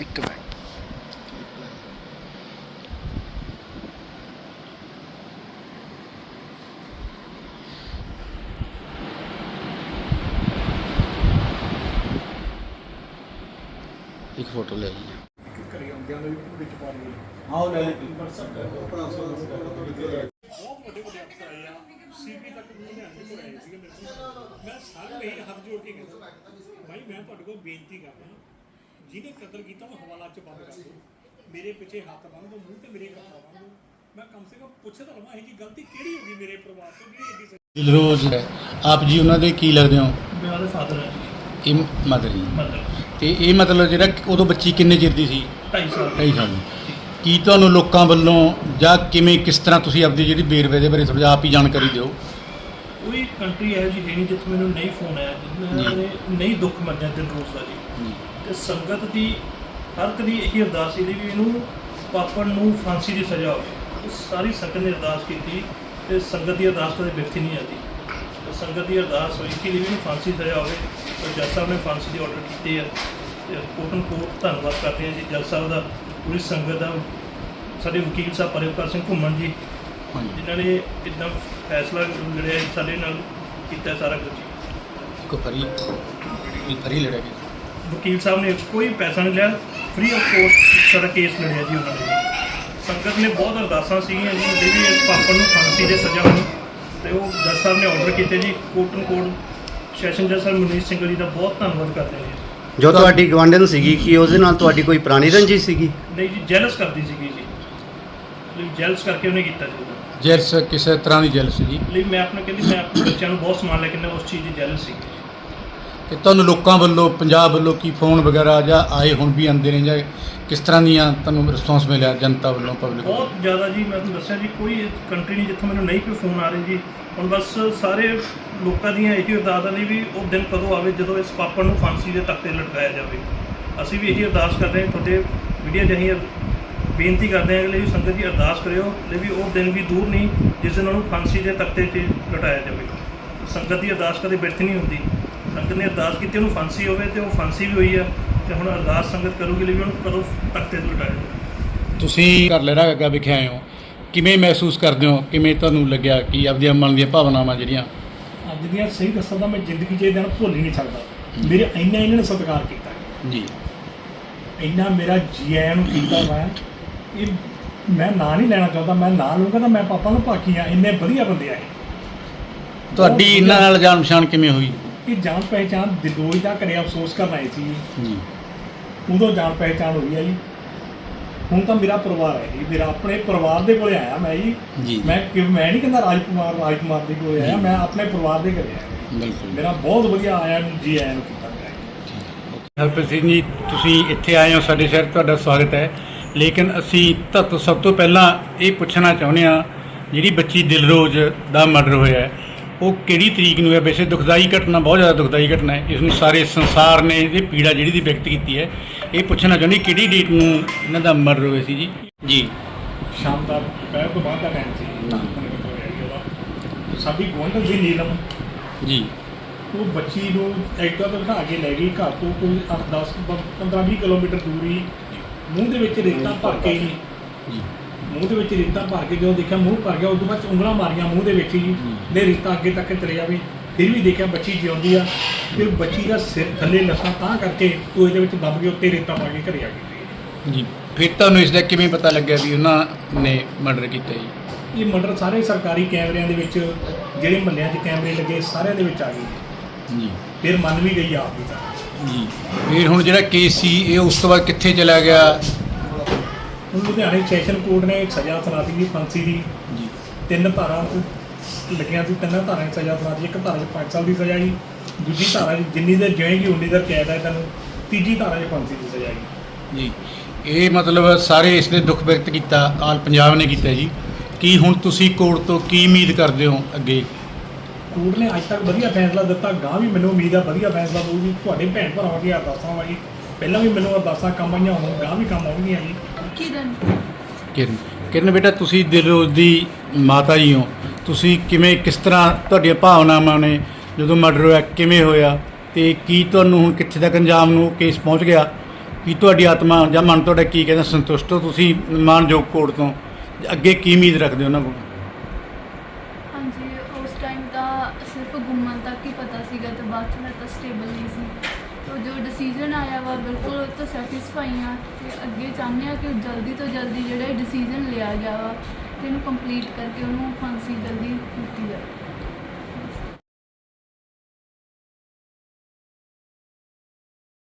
ਇੱਕ ਮਿੰਟ। ਇੱਕ ਫੋਟੋ ਲੈ ਜੀ ਘਰੇ ਆਉਂਦਿਆਂ ਦੇ ਵੀ ਵਿੱਚ ਪਾ ਲਈ ਹਾਂ ਉਹ ਲੈ ਲਈ ਬਹੁਤ ਵੱਡੇ ਵੱਡੇ ਅਫਸਰ ਆਏ ਆ। ਸੀਪੀ ਤੱਕ ਤੋਂ ਆਏ ਸੀਗੇ ਮੇਰੇ ਕੋਲ। ਮੈਂ ਸਾਰੇ ਲਈ ਹੱਥ ਜੋੜ ਕੇ ਕਹਿੰਦਾ ਭਾਈ ਮੈਂ ਤੁਹਾਡੇ ਕੋਲ ਬੇਨਤੀ ਕਰਦਾ ਜਿਹਨੇ ਕਤਲ ਕੀਤਾ ਉਹ ਹਵਾਲਾ ਚ ਬੰਦ ਕਰ ਦਿਓ। ਮੇਰੇ ਪਿੱਛੇ ਹੱਥ ਬੰਨ ਦਿਓ ਮੂੰਹ ਤੇ ਮੇਰੇ ਕੱਪੜਾ ਬੰਨ ਦਿਓ। ਮੈਂ ਕਮ ਸੇ ਕਮ ਪੁੱਛ ਤਾਂ ਲਵਾਂ ਇਹ ਜੀ ਗਲਤੀ ਕਿਹੜੀ ਹੋ ਗਈ ਮੇਰੇ ਪਰਿਵਾਰ ਤੋਂ ਜਿਹੜੀ ਐਡੀ ਦਿਲਰੋਜ਼ ਹੈ ਆਪ ਜੀ ਉਹਨਾਂ ਦੇ ਕੀ ਲੱਗਦੇ ਹੋ? ਮੇਰਾ ਉਹਦੇ ਫਾਦਰ ਹੈ ਇਹ ਮਦਰ ਜੀ ਮਤਲਬ ਤੇ ਇਹ ਮਤਲਬ ਜਿਹੜਾ ਉਦੋਂ ਬੱਚੀ ਕਿੰਨੇ ਚਿਰ ਦੀ ਸੀ? 2.5 ਸਾਲ ਢਾਈ ਸਾਲ ਦੀ। ਕੀ ਤੁਹਾਨੂੰ ਲੋਕਾਂ ਵੱਲੋਂ ਜਾਂ ਕਿਵੇਂ ਕਿਸ ਤਰ੍ਹਾਂ ਤੁਸੀਂ ਆਪਦੀ ਜਿਹੜੀ ਬੇਰਵੇ ਦੇ ਬਾਰੇ ਜਿਹਾ ਆਪ ਹੀ ਜਾਣਕਾਰੀ ਦਿਓ? ਕੋਈ ਕੰਟਰੀ ਹੈ ਜੀ ਹੈ ਨਹੀਂ ਜਿੱਥੇ ਮੈਨੂੰ ਨਹੀਂ ਫੋਨ ਆਇਆ ਜਿਨ੍ਹਾਂ ਨੇ ਨਹੀਂ ਦੁੱਖ ਮੰਨਿਆ ਦਿਲ ਰੋਜ਼ ਦਾ ਜੀ। ਤੇ ਸੰਗਤ ਦੀ ਹਰ ਕਦੀ ਇਹੀ ਅਰਦਾਸ ਸੀ ਵੀ ਇਹਨੂੰ ਪਾਪਣ ਨੂੰ ਫਾਂਸੀ ਦੀ ਸਜ਼ਾ ਹੋਵੇ। ਇਹ ਸਾਰੀ ਸੰਗਤ ਨੇ ਅਰਦਾਸ ਕੀਤੀ ਤੇ ਸੰਗਤ ਦੀ ਅਰਦਾਸ ਕਦੇ ਵਿਅਕਤੀ ਨਹੀਂ ਆਦੀ ਤੇ ਸੰਗਤ ਦੀ ਅਰਦਾਸ ਹੋਈ ਕਿ ਇਹਨੂੰ ਫਾਂਸੀ ਦੀ ਸਜ਼ਾ ਹੋਵੇ। ਤੇ ਜੱਜ ਸਾਹਿਬ ਨੇ ਫਾਂਸੀ ਦੀ ਆਰਡਰ ਕੀਤੇ ਆ ਤੇ ਕੋਟਨ ਕੋਟ ਧੰਨਵਾਦ ਕਰਦੇ ਹਾਂ ਜੀ ਜੱਜ ਸਾਹਿਬ ਦਾ ਪੂਰੀ ਸੰਗਤ ਦਾ। ਸਾਡੇ ਵਕੀਲ ਸਾਹਿਬ ਪਰਿਵਕਾਰ ਸਿੰਘ ਘੁੰਮਣ ਜੀ ਹਾਂਜੀ। ਜਿਨ੍ਹਾਂ ਨੇ ਇਦਾਂ ਫੈਸਲਾ ਲੜਿਆ ਸਾਡੇ ਨਾਲ ਕੀਤਾ ਸਾਰਾ ਕੁਝ ਕੋ ਫਰੀ ਇਹ ਫਰੀ ਲੜਿਆ ਗਿਆ। ਵਕੀਲ ਸਾਹਿਬ ਨੇ ਕੋਈ ਪੈਸਾ ਨਹੀਂ ਲਿਆ ਫ੍ਰੀ ਆਫ ਕੋਸਟ ਸਾਰਾ ਕੇਸ ਲੜਿਆ ਜੀ ਉਹਨਾਂ ਨੇ। ਸੰਗਤ ਨੇ ਬਹੁਤ ਅਰਦਾਸਾਂ ਸੀਗੀਆਂ ਜੀ ਉਹਦੇ ਵੀ ਇਸ ਪਾਪਣ ਨੂੰ ਫਾਂਸੀ ਦੇ ਸਜ਼ਾ ਹੋਣੀ ਤੇ ਉਹ ਜੱਜ ਸਾਹਿਬ ਨੇ ਆਰਡਰ ਕੀਤੇ ਜੀ ਕੋਟਨ ਕੋਟ ਸੈਸ਼ਨ ਜੱਜ ਸਾਹਿਬ ਮਨੀਸ਼ ਸਿੰਘ ਜੀ ਦਾ ਬਹੁਤ ਧੰਨਵਾਦ ਕਰਦੇ ਹਾਂ ਜੀ। ਜੋ ਤੁਹਾਡੀ ਗਵਾਂਢਣ ਸੀਗੀ ਕਿ ਉਹਦੇ ਨਾਲ ਤੁਹਾਡੀ ਕੋਈ ਪੁਰਾਣੀ ਰੰਜਿਸ਼ ਸੀਗੀ? ਨਹੀਂ ਜੀ ਜੈਲਸ ਕਰਦੀ ਸੀਗੀ ਜੀ। ਲਈ ਜੈਲਸ ਕਰਕੇ ਉਹਨੇ ਕੀਤਾ ਜੀ ਉਹਦਾ। ਜੈਲਸ ਕਿਸੇ ਤਰ੍ਹਾਂ ਦੀ ਜੈਲਸ ਜੀ ਲਈ ਮੈਂ ਆਪਣੇ ਕਹਿੰਦੀ ਮੈਂ ਆਪਣੇ ਬੱਚਿਆਂ ਨੂੰ ਬਹੁਤ ਸਮਾਨ ਲੈ ਕੇ ਨਾ ਉਸ ਚੀਜ਼ ਦੀ ਜੈਲਸ ਸੀ। ਤੇ ਤੁਹਾਨੂੰ ਲੋਕਾਂ ਵੱਲੋਂ ਪੰਜਾਬ ਵੱਲੋਂ ਕੀ ਫੋਨ ਵਗੈਰਾ ਜਾਂ ਆਏ ਹੁਣ ਵੀ ਆਉਂਦੇ ਨੇ ਜਾਂ ਕਿਸ ਤਰ੍ਹਾਂ ਦੀਆਂ ਤੁਹਾਨੂੰ ਰਿਸਪੌਂਸ ਮਿਲਿਆ ਜਨਤਾ ਵੱਲੋਂ ਪਬਲਿਕ ਬਹੁਤ ਜ਼ਿਆਦਾ ਜੀ ਮੈਂ ਤੁਹਾਨੂੰ ਦੱਸਿਆ ਜੀ ਕੋਈ ਕੰਟਰੀ ਨਹੀਂ ਜਿੱਥੋਂ ਮੈਨੂੰ ਨਹੀਂ ਕੋਈ ਫੋਨ ਆ ਰਿਹਾ ਜੀ। ਹੁਣ ਬਸ ਸਾਰੇ ਲੋਕਾਂ ਦੀਆਂ ਇਹੀ ਅਰਦਾਸਾਂ ਨੇ ਵੀ ਉਹ ਦਿਨ ਕਦੋਂ ਆਵੇ ਜਦੋਂ ਇਸ ਪਾਪਣ ਨੂੰ ਫਾਂਸੀ ਦੇ ਤਖਤੇ ਲਟਕਾਇਆ ਜਾਵੇ। ਅਸੀਂ ਵੀ ਇਹੀ ਅਰਦਾਸ ਕਰਦੇ ਹਾਂ ਤੁਹਾਡੇ ਵੀਡੀਓ ਜਹੀ ਬੇਨਤੀ ਕਰਦੇ ਹਾਂ ਕਿ ਲਈ ਸੰਗਤ ਜੀ ਅਰਦਾਸ ਕਰਿਓ ਲਈ ਵੀ ਉਹ ਦਿਨ ਵੀ ਦੂਰ ਨਹੀਂ ਜਿਸ ਦਿਨ ਉਹਨੂੰ ਫਾਂਸੀ ਦੇ ਤਖਤੇ ਤੇ ਲਟਾਇਆ ਜਾਵੇ। ਸੰਗਤ ਦੀ ਅਰਦਾਸ ਕਦੇ ਬਿਰਥ ਨਹੀਂ ਹੁੰਦੀ। ਸੰਗਤ ਨੇ ਅਰਦਾਸ ਕੀਤੀ ਉਹਨੂੰ ਫਾਂਸੀ ਹੋਵੇ ਤੇ ਉਹ ਫਾਂਸੀ ਵੀ ਹੋਈ ਆ ਤੇ ਹੁਣ ਅਰਦਾਸ ਸੰਗਤ ਕਰੂਗੀ ਲਈ ਵੀ ਉਹਨੂੰ ਕਦੋਂ ਤਖਤੇ ਤੇ ਲਟਾਇਆ ਜਾਵੇ। ਤੁਸੀਂ ਘਰ ਲਹਿਰਾ ਅੱਗਾ ਵਿਖੇ ਆਏ ਹੋ। ਕਿਵੇਂ ਮਹਿਸੂਸ ਕਰਦੇ ਹੋ? ਕਿਵੇਂ ਤੁਹਾਨੂੰ ਲੱਗਿਆ ਕਿ ਆਪਦੀਆਂ ਮਨ ਦੀਆਂ ਭਾਵਨਾਵਾਂ ਜਿਹੜੀਆਂ? ਅੱਜ ਦੀਆਂ ਸਹੀ ਦੱਸਾਂ ਤਾਂ ਮੈਂ ਜ਼ਿੰਦਗੀ 'ਚ ਇਹ ਦਿਨ ਭੁੱਲ ਹੀ ਨਹੀਂ ਸਕਦਾ। ਮੇਰੇ ਇੰਨਾ ਇਹਨਾਂ ਨੇ ਸਤਿਕਾਰ ਕੀਤਾ। ਜੀ। ਇੰਨਾ ਮੇਰਾ ਜੀ ਆਇਆਂ ਨੂੰ ਕੀਤਾ ਮੈਂ ਇਹ ਮੈਂ ਨਾਂ ਨਹੀਂ ਲੈਣਾ ਚਾਹੁੰਦਾ ਮੈਂ ਨਾਂ ਲਊਂਗਾ ਤਾਂ ਮੈਂ ਪਾਪਾ ਨੂੰ ਭਾਕੀ ਆ ਇੰਨੇ ਵਧੀਆ ਬੰਦੇ ਆਏ ਤੁਹਾਡੀ ਇਹਨਾਂ ਨਾਲ ਜਾਣ ਪਛਾਣ ਕਿਵੇਂ ਹੋਈ? ਇਹ ਜਾਣ ਪਹਿਚਾਣ ਦਿਲੋਈ ਦਾ ਕਰਿਆ ਅਫਸੋਸ ਕਰਨ ਆਏ ਸੀ ਜੀ ਉਦੋਂ ਜਾਣ ਪਹਿਚਾਣ ਹੋਈ ਆ ਜੀ। ਹੁਣ ਤਾਂ ਮੇਰਾ ਪਰਿਵਾਰ ਹੈ ਜੀ ਮੇਰਾ ਆਪਣੇ ਪਰਿਵਾਰ ਦੇ ਕੋਲੇ ਆਇਆ ਮੈਂ ਜੀ। ਮੈਂ ਕਿ ਮੈਂ ਨਹੀਂ ਕਹਿੰਦਾ ਰਾਜਕੁਮਾਰ ਰਾਜਕੁਮਾਰ ਦੇ ਕੋਲੇ ਆਇਆ। ਮੈਂ ਆਪਣੇ ਪਰਿਵਾਰ ਦੇ ਘਰੇ ਆਇਆ। ਬਿਲਕੁਲ। ਮੇਰਾ ਬਹੁਤ ਵਧੀਆ ਆਇਆ ਨੂੰ ਜੀ ਆਇਆਂ ਨੂੰ ਕੀਤਾ। ਹਰਪ੍ਰੀਤ ਸਿੰਘ ਜੀ ਤੁਸੀਂ ਇੱਥੇ ਆਏ ਹੋ ਸਾਡੇ ਸ਼ਹਿਰ ਤੁਹਾਡਾ ਸਵਾਗਤ ਹੈ। ਲੇਕਿਨ ਅਸੀਂ ਤੁਹਾਨੂੰ ਸਭ ਤੋਂ ਪਹਿਲਾਂ ਇਹ ਪੁੱਛਣਾ ਚਾਹੁੰਦੇ ਹਾਂ ਜਿਹੜੀ ਬੱਚੀ ਦਿਲਰੋਜ਼ ਦਾ ਮਰਡਰ ਹੋਇਆ ਹੈ, ਉਹ ਕਿਹੜੀ ਤਰੀਕ ਨੂੰ ਹੈ? ਵੈਸੇ ਦੁਖਦਾਈ ਘਟਨਾ ਬਹੁਤ ਜ਼ਿਆਦਾ ਦੁਖਦਾਈ ਘਟਨਾ ਹੈ। ਇਸ ਨੂੰ ਸਾਰੇ ਸੰਸਾਰ ਨੇ ਇਹਦੀ ਪੀੜਾ ਜਿਹੜੀ ਦੀ ਵਿਅਕਤ ਕੀਤੀ ਹੈ ਇਹ ਪੁੱਛਣਾ ਚਾਹੁੰਦੀ ਕਿਹੜੀ ਡੇਟ ਨੂੰ ਇਹਨਾਂ ਦਾ ਮਰਡਰ ਹੋਇਆ ਸੀ ਜੀ? ਜੀ। ਸ਼ਾਮ ਦਾ ਦੁਪਹਿਰ ਤੋਂ ਬਾਅਦ ਦਾ ਟਾਈਮ ਸੀ। ਸਾਡੀ ਗੁਆਂਢ ਸੀ ਨੀਲਮ। ਜੀ। ਉਹ ਬੱਚੀ ਨੂੰ ਐਕਟਿਵਾ ਤੇ ਬਿਠਾ ਕੇ ਲੈ ਗਈ ਘਰ ਤੋਂ ਕੋਈ 10 15 20 ਕਿਲੋਮੀਟਰ ਦੂਰੀ ਮੂੰਹ ਦੇ ਵਿੱਚ ਰੇਤਾ ਭਰ ਕੇ ਜੀ। ਜੀ ਮੂੰਹ ਦੇ ਵਿੱਚ ਰੇਤਾ ਭਰ ਕੇ ਜਦੋਂ ਦੇਖਿਆ ਮੂੰਹ ਭਰ ਗਿਆ ਉਦੋਂ ਬਾਅਦ 'ਚ ਉਂਗਲਾਂ ਮਾਰੀਆਂ ਮੂੰਹ ਦੇ ਵਿੱਚ ਜੀ। ਨੇ ਰੇਤਾ ਅੱਗੇ ਤੱਕ ਚਲੇ ਜਾਵੇ ਫਿਰ ਵੀ ਦੇਖਿਆ ਬੱਚੀ ਜਿਉਂਦੀ ਆ। ਫਿਰ ਬੱਚੀ ਦਾ ਸਿਰ ਥੱਲੇ ਲੱਤਾਂ ਤਾਂ ਕਰਕੇ ਟੋਏ ਦੇ ਵਿੱਚ ਦਬ ਕੇ ਉੱਤੇ ਰੇਤਾ ਪਾ ਕੇ ਘਰੇ ਆ ਗਈ। ਜੀ। ਫਿਰ ਤੁਹਾਨੂੰ ਇਸ ਦਾ ਕਿਵੇਂ ਪਤਾ ਲੱਗਿਆ ਵੀ ਉਹਨਾਂ ਨੇ ਮਰਡਰ ਕੀਤਾ ਜੀ? ਇਹ ਮਰਡਰ ਸਾਰੇ ਸਰਕਾਰੀ ਕੈਮਰਿਆਂ ਦੇ ਵਿੱਚ ਜਿਹੜੇ ਮਹੱਲਿਆਂ 'ਚ ਕੈਮਰੇ ਲੱਗੇ ਸਾਰਿਆਂ ਦੇ ਵਿੱਚ ਆ ਗਈ ਜੀ। ਫਿਰ ਮੰਨ ਵੀ ਗਈ ਆਪ ਵੀ ਤਾਂ। ਜੀ ਫਿਰ ਹੁਣ ਜਿਹੜਾ ਕੇਸ ਸੀ ਇਹ ਉਸ ਤੋਂ ਬਾਅਦ ਕਿੱਥੇ ਚਲਾ ਗਿਆ? ਹੁਣ ਲੁਧਿਆਣੇ ਸੈਸ਼ਨ ਕੋਰਟ ਨੇ ਸਜ਼ਾ ਸੁਣਾਤੀ ਜੀ ਫਾਂਸੀ ਦੀ। ਜੀ। ਤਿੰਨ ਧਾਰਾਂ ਲੱਗੀਆਂ ਸੀ ਤਿੰਨਾਂ ਧਾਰਾਂ 'ਚ ਸਜ਼ਾ ਸੁਣਾਤੀ ਇੱਕ ਧਾਰਾ 'ਚ 5 ਸਾਲ ਦੀ ਸਜ਼ਾ ਜੀ ਦੂਜੀ ਧਾਰਾ 'ਚ ਜਿੰਨੀ ਦੇਰ ਜਿਉਏਗੀ ਉਨੀ ਦੇਰ ਕੈਦ ਹੈ ਤੁਹਾਨੂੰ ਤੀਜੀ ਧਾਰਾ 'ਚ ਫਾਂਸੀ ਦੀ ਸਜ਼ਾ ਜੀ ਜੀ। ਇਹ ਮਤਲਬ ਸਾਰੇ ਇਸ ਨੇ ਦੁੱਖ ਵਿਅਕਤ ਕੀਤਾ ਆਲ ਪੰਜਾਬ ਨੇ ਕੀਤਾ ਜੀ। ਕੀ ਹੁਣ ਤੁਸੀਂ ਕੋਰਟ ਤੋਂ ਕੀ ਉਮੀਦ ਕਰਦੇ ਹੋ ਅੱਗੇ? ਕੋਰਟ ਨੇ ਅੱਜ ਤੱਕ ਵਧੀਆ ਫੈਸਲਾ ਦਿੱਤਾ ਗਾਂ ਵੀ ਮੈਨੂੰ ਉਮੀਦ ਆ ਵਧੀਆ ਫੈਸਲਾ ਦਊਗੀ। ਤੁਹਾਡੇ ਭੈਣ ਭਰਾਵਾਂ ਦੀਆਂ ਅਰਦਾਸਾਂ ਵਾ ਜੀ। ਪਹਿਲਾਂ ਵੀ ਮੈਨੂੰ ਅਰਦਾਸਾਂ ਕੰਮ ਆਈਆਂ ਹੁਣ ਗਾਂ ਵੀ ਕੰਮ ਆਉਣਗੀਆਂ ਜੀ। ਕਿਰਨ। ਕਿਰਨ ਕਿਰਨ ਬੇਟਾ ਤੁਸੀਂ ਦਿਲਰੋਜ਼ ਦੀ ਮਾਤਾ ਜੀ ਹੋ। ਤੁਸੀਂ ਕਿਵੇਂ ਕਿਸ ਤਰ੍ਹਾਂ ਤੁਹਾਡੀਆਂ ਭਾਵਨਾਵਾਂ ਨੇ? ਜਦੋਂ ਮਰਡਰ ਹੋਇਆ ਕਿਵੇਂ ਹੋਇਆ? ਤੇ ਕੀ ਤੁਹਾਨੂੰ ਹੁਣ ਕਿੱਥੇ ਤੱਕ ਅੰਜਾਮ ਨੂੰ ਕੇਸ ਪਹੁੰਚ ਗਿਆ? ਕੀ ਤੁਹਾਡੀ ਆਤਮਾ ਜਾਂ ਮਨ ਤੁਹਾਡਾ ਕੀ ਕਹਿੰਦਾ ਸੰਤੁਸ਼ਟ ਹੋ ਤੁਸੀਂ ਮਾਨਯੋਗ ਕੋਰਟ ਤੋਂ? ਅੱਗੇ ਕੀ ਉਮੀਦ ਰੱਖਦੇ ਹੋ ਉਹਨਾਂ ਕੋਲ? ਉਸ ਟਾਈਮ ਤਾਂ ਸਿਰਫ ਗੁੰਮਣ ਤੱਕ ਹੀ ਪਤਾ ਸੀਗਾ ਤੇ ਬਾਅਦ ਚ ਮੈਂ ਤਾਂ ਸਟੇਬਲ ਨਹੀਂ ਸੀ। ਤੋ ਜੋ ਡਿਸੀਜਨ ਆਇਆ ਵਾ, ਬਿਲਕੁਲ ਉਹ ਤੋਂ ਸੈਟੀਸਫਾਈ ਆ ਤੇ ਅੱਗੇ ਚਾਹੁੰਦੇ ਆ ਕਿ ਜਲਦੀ ਤੋਂ ਜਲਦੀ ਜਿਹੜਾ ਡਿਸੀਜਨ ਲਿਆ ਗਿਆ ਵਾ, ਤੇ ਇਹਨੂੰ ਕੰਪਲੀਟ ਕਰਕੇ ਉਹਨੂੰ ਫਾਂਸੀ ਜਲਦੀ ਦਿੱਤੀ ਜਾਵੇ।